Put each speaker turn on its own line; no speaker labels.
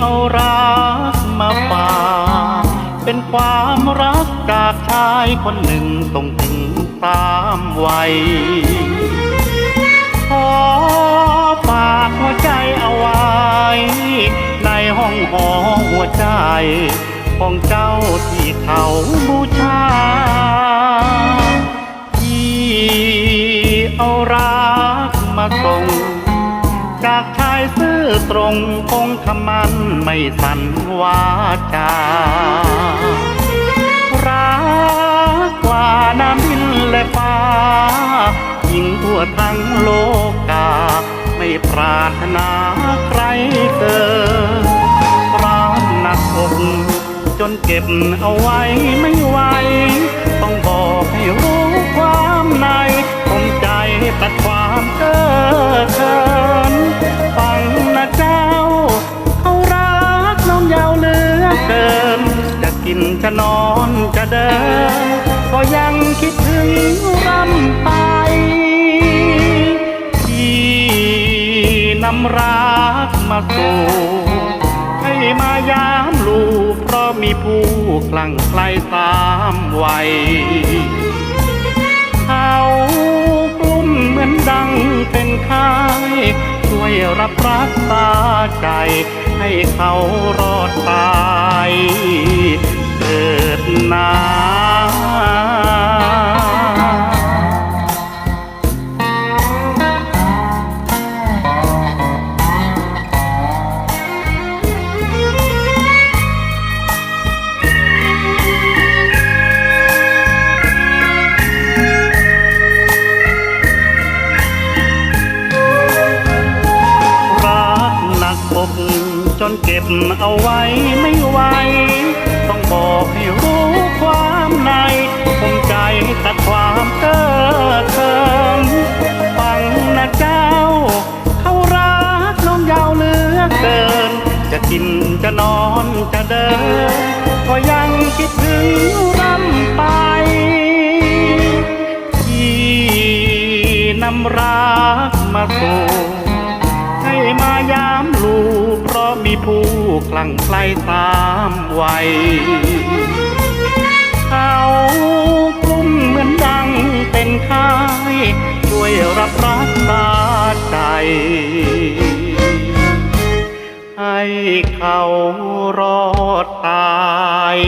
เอารักมาฝากเป็นความรักจากชายคนหนึ่งต้องถึงตามวัยขอฝากหัวใจเอาไว้ ในห้องหอหัวใจ ของเจ้าที่เขาบูชาที่เอารักมาส่ง จากชายซื้อ ตรงคงคำมันไม่สันวาจา รักกว่าน้ำดินและฟ้ายิ่งทั่วทั้งโลกา ไม่ปรารถนาใครเกินรักหนักอกจนเก็บเอาไว้ไม่ไหวต้องบอกให้รู้ความในผมใจตัดความ กินจะนอนจะเดิน ก็ยังคิดถึงรำไป ที่นำรักมาสู่ให้มายามลูกเพราะมีผู้คลั่งไคล้ตามวัยเขากลุ้มเหมือนดังเป็นไข้ช่วยรับรักษาใจให้เขารอดตาย ดนารักหนักอกจนเก็บเอาไว้ไม่ไหว ต้องบอกให้รู้ความในผมใจตัดความเก้อเขินฟังนะเจ้า เขารักน้องยาวเหลือเกิน จะกินจะนอนจะเดิน ก็ยังคิดถึงรำไปที่นำรักมาสู่ให้มายามลูกเพราะมีผู้ ลั่งไคล้ตามวัยเขากลุ้มเหมือนดังเป็นคายช่วยรับรักษาใจให้เขารอดตาย